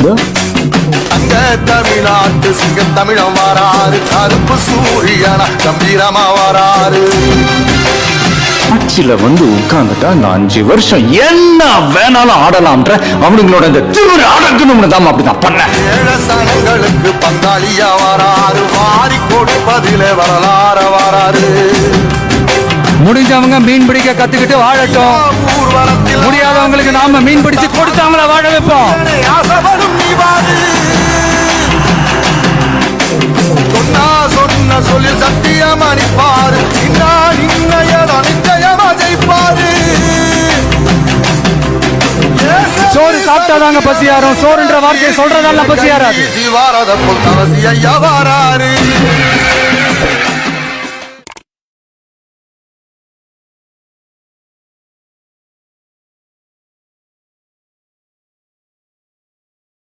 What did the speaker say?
அங்க தமிழ்நாட்டு சிங்க தமிழம் வராரு கருப்பு சூரியனா கம்பீரமா வராரு ஆட்சியில வந்து உட்கார்ந்துட்டா இந்த அஞ்சு வருஷம். என்ன வேணாலும் ஆடலாம்ன்ற அவனுங்களோட இந்த திமிரு அடக்கணும்னு தான் அப்படிதான் பண்ணேன் ஏழ சனங்களுக்கு பங்காளியா வராரு வாரி கொடுப்பதிலே வரலாற வராரு முடிஞ்சவங்க மீன் பிடிக்க கத்துக்கிட்டு வாழட்டும். முடியாதவங்களுக்கு நாம மீன் பிடிச்சு கொடுத்து அவங்கள வாழ வைப்போம். சோறு சாப்பிட்டாதாங்க பசியாரும் சோறுன்ற வார்த்தையை சொல்றதால பசியாராது வாரத பொல் தவசி ஐயா வாராரு